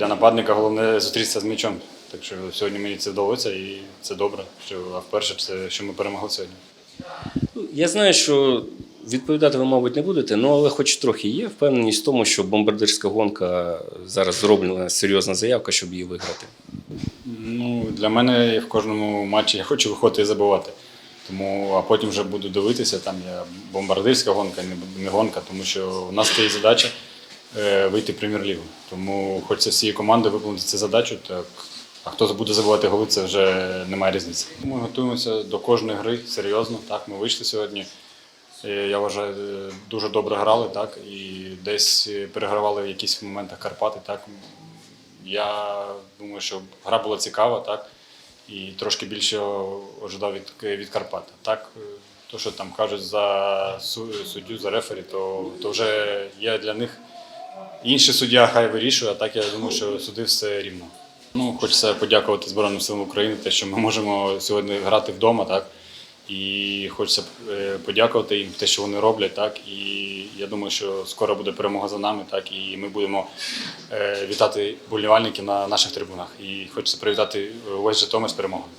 Для нападника головне зустрітися з м'ячом. Так що сьогодні мені це вдалося і це добре. Що, а вперше це, що ми перемогли сьогодні. Ну, Я знаю, що відповідати ви, мабуть, не будете, ну але хоч трохи є впевненість в тому, що бомбардирська гонка зараз зроблена серйозна заявка, щоб її виграти. Ну, для мене в кожному матчі я хочу виходити і забивати. Тому, а потім вже буду дивитися, там я бомбардирська гонка, не, гонка, тому що у нас стоїть задача вийти в прем'єр-лігу. Тому хочеться всієї команди виконати цю задачу. Так, а хто буде забивати голи, це вже немає різниці. Ми готуємося до кожної гри серйозно. Так, ми вийшли сьогодні. Е, Я вважаю, е, дуже добре грали, так, і десь е, перегравали в якихось моментах Карпати. Так. Я думаю, що гра була цікава, так, і трошки більше ожидав від, від Карпат. Так, е, то, що там кажуть за суддю, за рефері, то, то вже є для них інший суддя, хай вирішує, а так я думаю, що судив все рівно. Ну, хочеться подякувати Збройним силам України, те, що ми можемо сьогодні грати вдома, так. І хочеться е, подякувати їм те, що вони роблять, так. І я думаю, що скоро буде перемога за нами, так. І ми будемо е, вітати болівальників на наших трибунах. І хочеться привітати увесь Житомир з перемогою.